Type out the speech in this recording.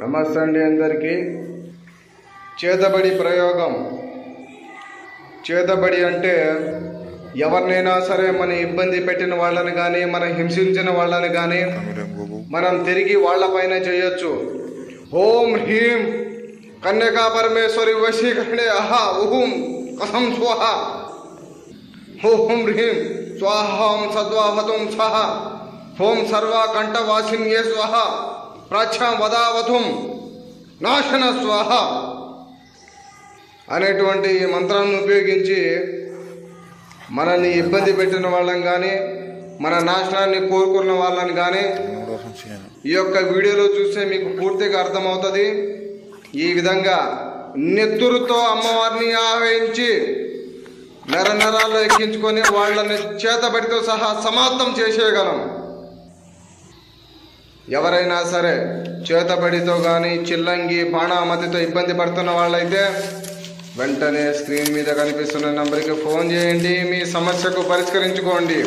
నమస్తే అండి అందరికీ. చేతబడి ప్రయోగం. చేతబడి అంటే ఎవరినైనా సరే మన ఇబ్బంది పెట్టిన వాళ్ళని కానీ మనం హింసించిన వాళ్ళని కానీ మనం తిరిగి వాళ్ళపైన చేయొచ్చు. ఓం హ్రీం కన్యకా పరమేశ్వరి వశీకరణే అహా ఉహుం కథం స్వహ. ఓం హ్రీం స్వాహం సద్వాహతం సహ. ఓం సర్వ కంఠవాసిన్యే స్వహ. ప్రాచ్యాం వదావతుం నాశన స్వాహ అనేటువంటి మంత్రాలను మంత్రాన్ని ఉపయోగించి మనల్ని ఇబ్బంది పెట్టిన వాళ్ళని కానీ మన నాశనాన్ని కోరుకున్న వాళ్ళని కానీ ఈ యొక్క వీడియోలో చూస్తే మీకు పూర్తిగా అర్థమవుతుంది. ఈ విధంగా నెత్తురుతో అమ్మవారిని ఆవహించి నెర నెరాలు ఎక్కించుకొని వాళ్ళని చేతబడితో సహా సమాప్తం చేసేయగలం. ఎవరైనా సరే చేతబడితో కానీ చిల్లంగి బాణామతితో ఇబ్బంది పడుతున్న వాళ్ళైతే వెంటనే స్క్రీన్ మీద కనిపిస్తున్న నంబర్కి ఫోన్ చేయండి. మీ సమస్యకు పరిష్కరించుకోండి.